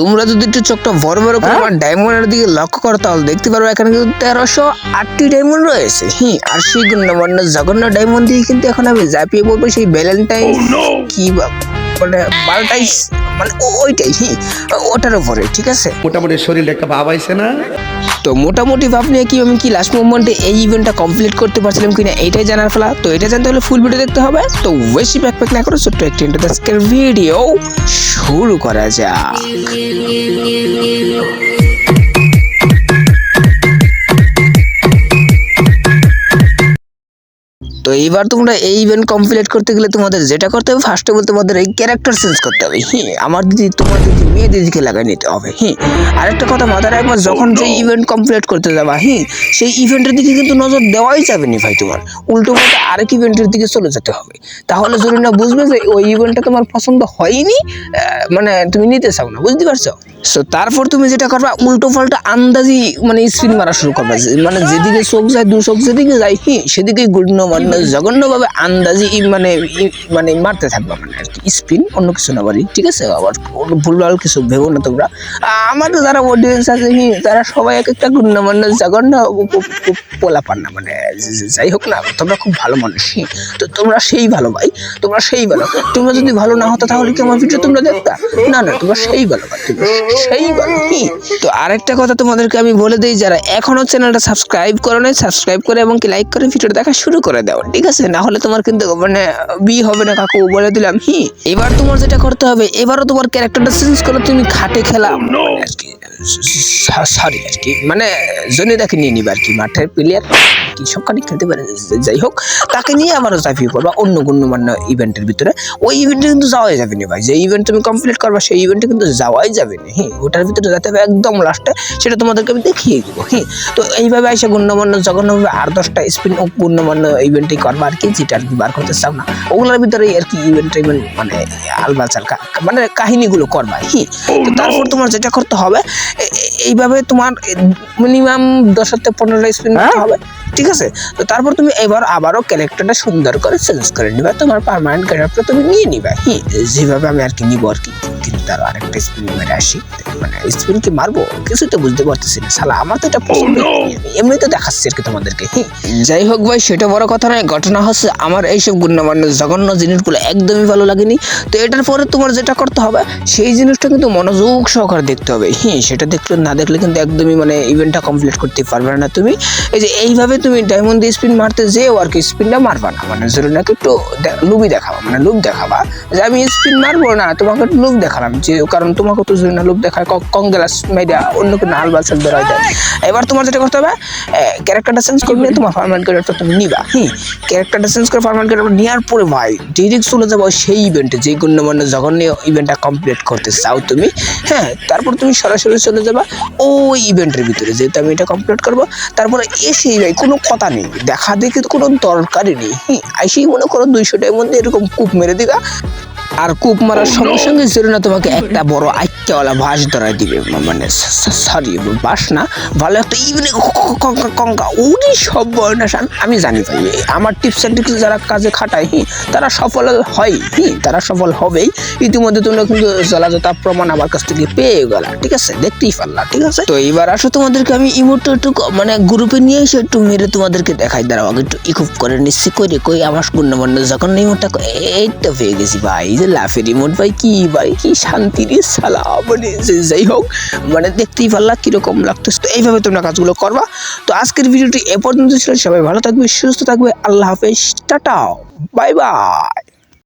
তোমরা যদি একটু চোখটা বড় বড় করে আমার ডায়মন্ডের দিকে লক্ষ্য করো তাহলে দেখতে পারবে এখানে কিন্তু তেরোশো আটটি ডায়মন্ড রয়েছে। হ্যাঁ আর সেই গণ্যমান্য জঘন্য ডায়মন্ড দিয়ে কিন্তু এখন আমি ঝাঁপিয়ে পড়ব সেই ভ্যালেন্টাইন কি বা- মানে বারোটাইস মানে ওইটাই হ্যাঁ ওটার উপরে ঠিক আছে? মোটামুটি শরীরে একটা ভাব আইছে না? তো মোটামুটি ভাব নিয়ে কি আমি কি লাস্ট মুভমেন্টে এই ইভেন্টটা কমপ্লিট করতে পারছিলাম কিনা এইটাই জানার ফেলা। তো এটা জানতে হলে ফুল ভিডিও দেখতে হবে। তো বেশি ব্যাক প্যাক না করে ছোট্ট একটি ইন্টারদাস্কের ভিডিও শুরু করা যাক। তো এইবার তোমরা এই ইভেন্ট কমপ্লিট করতে গেলে তোমাদের যেটা করতে হবে ফার্স্টে বলতে তোমাদের এই ক্যারেক্টার চেঞ্জ করতে হবে। হ্যাঁ আমার দিদি, তোমার দিদি, মেয়ে দিদিকে লাগাই নিতে হবে হ্যাঁ আরেকটা কথা মাথায় রাখবা, যখন যে ইভেন্ট কমপ্লিট করতে যাবা হ্যাঁ সেই ইভেন্টের দিকে কিন্তু নজর দেওয়াই যাবে না ভাই তোমার। উল্টো পাল্টা আরেক ইভেন্টের দিকে চলে যেতে হবে। তাহলে যদি না বুঝবে যে ওই ইভেন্টটা তোমার পছন্দ হয়নি মানে তুমি নিতে চাও না, বুঝতে পারছ? সো তারপর তুমি যেটা করবা, উল্টো পাল্টা আন্দাজি মানে স্পিন মারা শুরু করবা। মানে যেদিকে চোখ যায়, দু চোখ যেদিকে যায়, হি সেদিকে গুণ্য মানে জঘন্যভাবে আন্দাজি মানে মানে মারতে থাকবা মানে আর কি। স্পিন, অন্য কিছু না বাড়ি ঠিক আছে? আবার ভুলভাল কিছু ভেবো না তোমরা। আমার যারা অডিয়েন্স আছে তারা সবাই এক একটা গুণ্যমান্য জঘন্য পোলা পান না মানে যাই হোক না, তোমরা খুব ভালো মানুষ। তো তোমরা সেই ভালো ভাই, তোমরা সেই ভালো। তোমরা যদি ভালো না হতো, তাহলে কি আমার ভিডিও তোমরা দেখতা না না, তোমরা সেই ভালো ভাই, তোমরা সেই ভালো, হি। তো আরেকটা কথা তোমাদেরকে আমি বলে দিই, যারা এখনও চ্যানেলটা সাবস্ক্রাইব করো নাই সাবস্ক্রাইব করে এবং কি লাইক করে ভিডিওটা দেখা শুরু করে দাও। ঠিক আছে না হলে তোমার কিন্তু মানে বি হবে না কাকু বলে দিলাম হি। এবার তোমার যেটা করতে হবে এবারও তোমার ক্যারেক্টারটা চেঞ্জ করে তুমি খাটে খেলা কি সরি আর কি মানে জনিদাকে নিয়ে নিবে আর কি মাঠের প্লেয়ার কি সবখানে খেলতে পারে। যাই হোক তাকে নিয়ে আবারও ঝাঁপিয়ে পড়বা অন্য গণ্যমান্য ইভেন্টের ভিতরে। ওই ইভেন্টে কিন্তু যাওয়াই যাবে না ভাই। যে ইভেন্ট তুমি কমপ্লিট করবা সেই ইভেন্টে কিন্তু যাওয়াই যাবে না। হ্যাঁ ওটার ভিতরে যাতে হবে একদম লাস্টে সেটা তোমাদেরকে আমি দেখিয়ে দেবো। হ্যাঁ তো এইভাবে এসে গণ্যমান্য জঘন্যভাবে আর দশটা স্পিন গণ্যমান্য ইভেন্টই করবা আর কি যেটা আর কি বার করতে চাও না। ওগুলোর ভিতরে আর কি ইভেন্ট ইভেন্ট মানে আলবাচাল মানে কাহিনীগুলো করবা। হ্যাঁ তো তারপর তোমার যেটা করতে হবে এইভাবে তোমার মিনিমাম দশ থেকে পনেরোটা স্পিন হবে। ঠিক আছে? তো তারপর তুমি এবার আবারও ক্যারেক্টারটা সুন্দর করে চেঞ্জ করে নিবা। তোমার পারমানেন্ট ক্যারেক্টার তুমি নিয়ে নিবা। হ্যাঁ যেভাবে আমি আর কি নিবো আর কি। কিন্তু তার আরেকটা স্পিন মেরে আসি। মানে স্পিন কি মারবো? কিছু তো বুঝতে পারতেছি না। শালা আমার তো এটা পছন্দ এমনি তো দেখাচ্ছি আর কি তোমাদেরকে। হ্যাঁ যাই হোক ভাই সেটা বড় কথা নয়। ঘটনা হচ্ছে আমার এইসব গুণমান্য জঘন্য জিনিসগুলো একদমই ভালো লাগেনি। তো এটার পরে তোমার যেটা করতে হবে সেই জিনিসটা কিন্তু মনোযোগ সহকারে দেখতে হবে। হ্যাঁ সেটা দেখলে না দেখলে কিন্তু একদমই মানে ইভেন্টটা কমপ্লিট করতে পারবে না তুমি। এই যে এইভাবে তুমি ডায়মন্ড দিয়ে স্পিন মারতে যেও আর কি স্পিনটা মারবা না। মানে জরুরি নাকি একটু লুবি দেখাবা। মানে লুক দেখাবা যে আমি স্পিন মারবো না তোমাকে একটু লুক দেখালাম যে, কারণ তোমাকে তো জরুরি না লুক দেখায় কংগ্লাস মেডিয়া অন্য কোনো আল বালসাল ধরা যায় এবার তোমার যেটা করতে হবে ক্যারেক্টারটা চেঞ্জ করে নিয়ে তোমার ফার্মাল ক্যারেক্টার তুমি নিবা। হুম ক্যারেক্টারটা চেঞ্জ করে ফার্মাল ক্যারেক্টার নেওয়ার পরে ভাই ডিরেক্ট চলে যাব সেই ইভেন্টে যে গণ্যমান্য জঘন্য ইভেন্টটা কমপ্লিট করতে চাও তুমি। হ্যাঁ তারপর তুমি সরাসরি চলে যাবা ওই ইভেন্টের ভিতরে, যেহেতু আমি এটা কমপ্লিট করব। তারপরে এসেই ভাই, কোনো কথা নেই। দেখা দেখে কোনো দরকারই নেই। হ্যাঁ আইসেই মনে করো দুইশোটার মধ্যে এরকম কূপ মেরে দিবা। আর কূপ মারার সঙ্গে সঙ্গে জরুরি না তোমাকে একটা বড় আইক্যাওয়ালা বাঁশ ধরাই দিবে। মানে সরি, বাঁশ না, ভালো একটা ইভেনে কঙ্কা ওরই সব বর্ণাসান আমি জানি ভাই আমার টিপস অ্যান্ড ট্রিক্স যারা কাজে খাটায় হ্যাঁ তারা সফল হয় হ্যাঁ তারা সফল হবেই। ইতিমধ্যে তোমরা কিন্তু জলাজতা প্রমাণ আমার কাছ থেকে পেয়ে গেলা, ঠিক আছে? দেখতেই পারলা, ঠিক আছে? তো এবার আসো তোমাদেরকে, আমি ইমোটটা একটু মানে গ্রুপে নিয়ে এসে একটু মেরে তোমাদেরকে দেখাই, দাঁড়াও একটু ইকুপ করে নিচ্ছি। করে কই আমার গুণমান্য, যখন ইমোটটা এই তো পেয়ে গেছি ভাই এই রিমোট ভাই, কি ভাই কি শান্তি রে সালা মানে যাই হোক মানে দেখতেই পারলা কীরকম লাগতো তো এইভাবে তোমরা কাজগুলো করবা। তো আজকের ভিডিওটি এ পর্যন্ত ছিল, সবাই ভালো থাকবে, সুস্থ থাকবে, আল্লাহ হাফেজ, টাটা, বাই বাই।